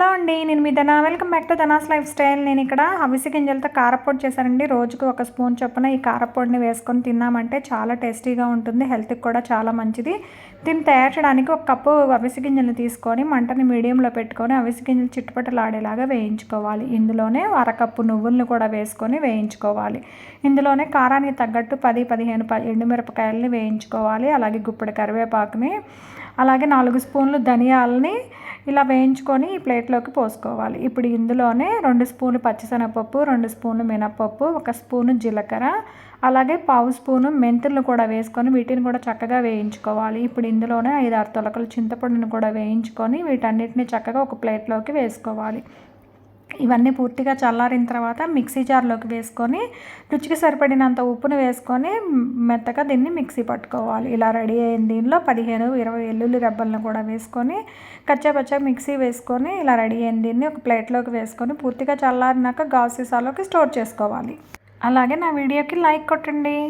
Hello అండి నేను మీ Dhana. Welcome back to Dhana's life style. నేను ఇక్కడ అవిసి గింజలతో కారపొడి చేశానండి. రోజుకు ఒక స్పూన్ చొప్పున ఈ కారపొడిని వేసుకొని తిన్నామంటే చాలా టేస్టీగా ఉంటుంది హెల్త్కి కూడా చాలా మంచిది. దీన్ని తయారు చేయడానికి ఒక కప్పు అవిసి గింజలను తీసుకొని మంటని మీడియంలో పెట్టుకొని అవిసి గింజలు చిట్టుపట్టలాడేలాగా వేయించుకోవాలి. ఇందులోనే అరకప్పు నువ్వులను కూడా వేసుకొని వేయించుకోవాలి. ఇందులోనే కారానికి తగ్గట్టు పది పదిహేను ప ఎండుమిరపకాయలని వేయించుకోవాలి. అలాగే గుప్పెడు కరివేపాకుని అలాగే నాలుగు స్పూన్లు ధనియాలని ఇలా వేయించుకొని ఈ ప్లేట్లోకి పోసుకోవాలి. ఇప్పుడు ఇందులోనే రెండు స్పూన్లు పచ్చిశనగపప్పు రెండు స్పూన్లు మినపప్పు ఒక స్పూను జీలకర్ర అలాగే పావు స్పూను మెంతులను కూడా వేసుకొని వీటిని కూడా చక్కగా వేయించుకోవాలి. ఇప్పుడు ఇందులోనే ఐదు ఆరు తొలకలు చింతపండుని కూడా వేయించుకొని వీటన్నిటిని చక్కగా ఒక ప్లేట్లోకి వేసుకోవాలి. ఇవన్నీ పూర్తిగా చల్లారిన తర్వాత మిక్సీ జార్లోకి వేసుకొని రుచికి సరిపడినంత ఉప్పును వేసుకొని మెత్తగా దీన్ని మిక్సీ పట్టుకోవాలి. ఇలా రెడీ అయిన దీనిలో పదిహేను ఇరవై ఎల్లుల్లి రెబ్బలను కూడా వేసుకొని కచ్చాపచ్చా మిక్సీ వేసుకొని ఇలా రెడీ అయిన దీన్ని ఒక ప్లేట్లోకి వేసుకొని పూర్తిగా చల్లారినాక గాజు సీసాలోకి స్టోర్ చేసుకోవాలి. అలాగే నా వీడియోకి లైక్ కొట్టండి.